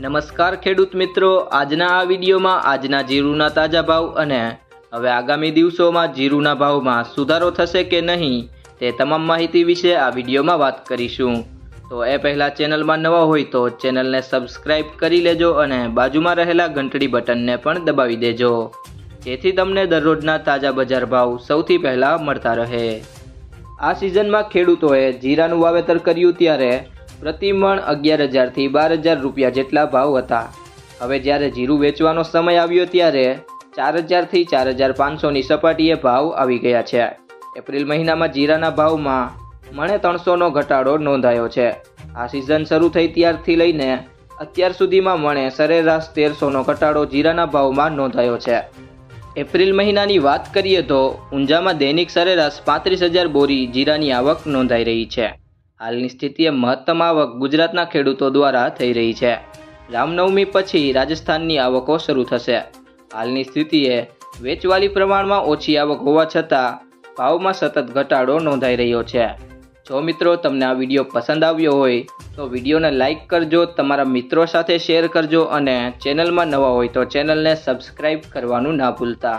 નમસ્કાર ખેડૂત મિત્રો. આજના આ વિડીયોમાં આજના જીરુના તાજા ભાવ અને હવે આગામી દિવસોમાં જીરુના ભાવમાં સુધારો થશે કે નહીં તે તમામ માહિતી વિશે આ વિડીયોમાં વાત કરીશું. તો એ પહેલાં ચેનલમાં નવા હોય તો ચેનલને સબસ્ક્રાઇબ કરી લેજો અને બાજુમાં રહેલા ઘંટડી બટનને પણ દબાવી દેજો. જેથી તમને દરરોજના તાજા બજાર ભાવ સૌથી પહેલાં મળતા રહે. આ સિઝનમાં ખેડૂતોએ જીરાનું વાવેતર કર્યું ત્યારે પ્રતિ મણ અગિયાર હજારથી બાર હજાર રૂપિયા જેટલા ભાવ હતા. હવે જ્યારે જીરું વેચવાનો સમય આવ્યો ત્યારે ચાર હજારથી ચાર હજાર પાંચસોની સપાટીએ ભાવ આવી ગયા છે. એપ્રિલ મહિનામાં જીરાના ભાવમાં મણે ત્રણસોનો ઘટાડો નોંધાયો છે. આ સિઝન શરૂ થઈ ત્યારથી લઈને અત્યાર સુધીમાં મણે સરેરાશ તેરસોનો ઘટાડો જીરાના ભાવમાં નોંધાયો છે. એપ્રિલ મહિનાની વાત કરીએ તો ઊંઝામાં દૈનિક સરેરાશ પાંત્રીસ હજાર બોરી જીરાની આવક નોંધાઈ રહી છે. હાલની સ્થિતિએ મહત્તમ આવક ગુજરાતના ખેડૂતો દ્વારા થઈ રહી છે. રામનવમી પછી રાજસ્થાનની આવકો શરૂ થશે. હાલની સ્થિતિએ વેચવાલી પ્રમાણમાં ઓછી આવક હોવા છતાં ભાવમાં સતત ઘટાડો નોંધાઈ રહ્યો છે. જો મિત્રો તમને આ વીડિયો પસંદ આવ્યો હોય તો વિડીયોને લાઇક કરજો, તમારા મિત્રો સાથે શેર કરજો અને ચેનલમાં નવા હોય તો ચેનલને સબસ્ક્રાઈબ કરવાનું ના ભૂલતા.